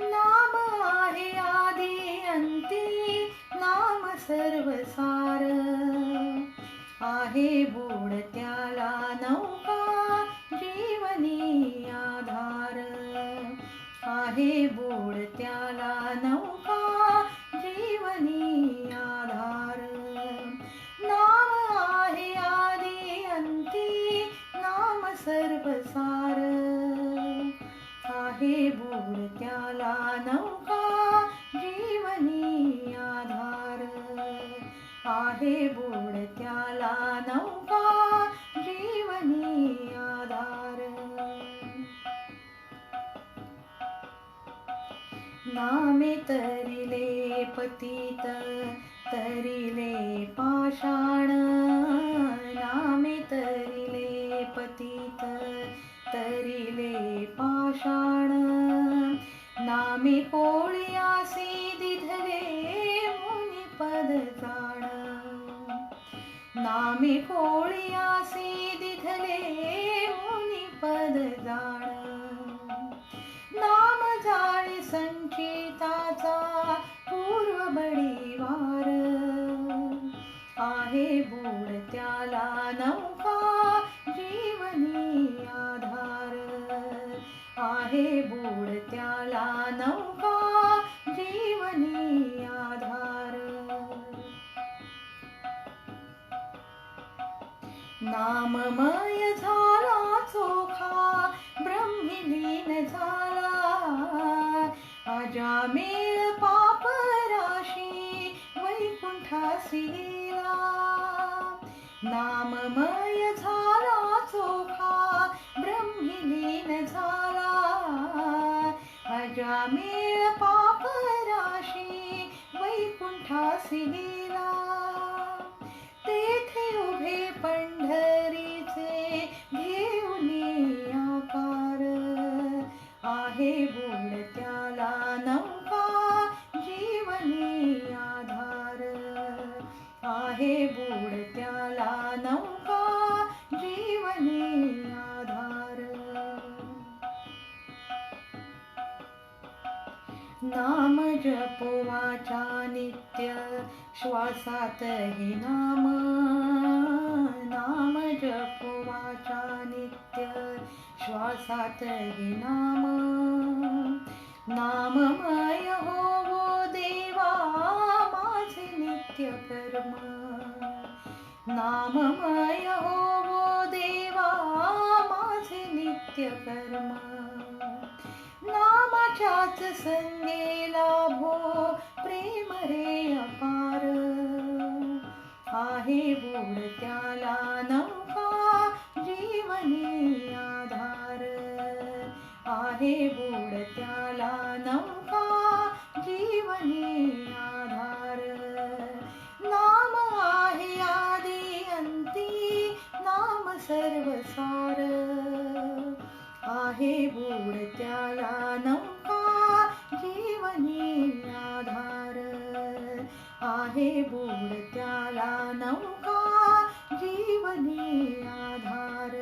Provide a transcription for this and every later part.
नाम आहे आधी अंती नाम सर्वसार. आहे बोड त्याला नौका जीवनी आधार. आहे बुड आहे नौका जीवनी आधार. आहे बुड त्याला नौका जीवनी आधार. नामे तरिले पतित तरिले पाषाण. नामे कोळियासी दिधले मुनी पद जाण. नामे कोळियासी दिधले मुनी पद जाण. नाम जाणे संचिताचा पूर्व बडीवार आहे बुड त्याला नौका जीवनी आहे बुड त्याला नौका जीवनी आधार. नाममय झाला चोखा ब्रह्मिलीन झाला. अजामेळ पाप राशी वैकुंठासी नाममय झाला चोखा ब्रह्मिलीन झाला. अजामेळ पापराशी वैकुंठासी गेला तेथे उभे पंढरीचे घेऊन आकार. आहे बोलत्या नाम जपवाचा नित्य श्वासातही नाम. नाम जपवाचा नित्य श्वासातही नाम. नाममय होवो देवा माझे नित्य कर्म. नाममय होवो देवा माझे नित्य कर्म. नामाच्याच संगे लाभो प्रेम रे अपार. आहे बुड त्याला नौका जीवनी आधार. आहे बुड त्याला नौका जीवनी आधार. नाम आहे आदी अंती नाम सर्वसार. आहे बुड नौका आहे त्याला नौका जीवनी आधार.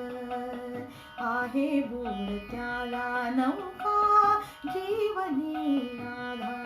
आहे बुड त्याला नौका जीवनी आधार.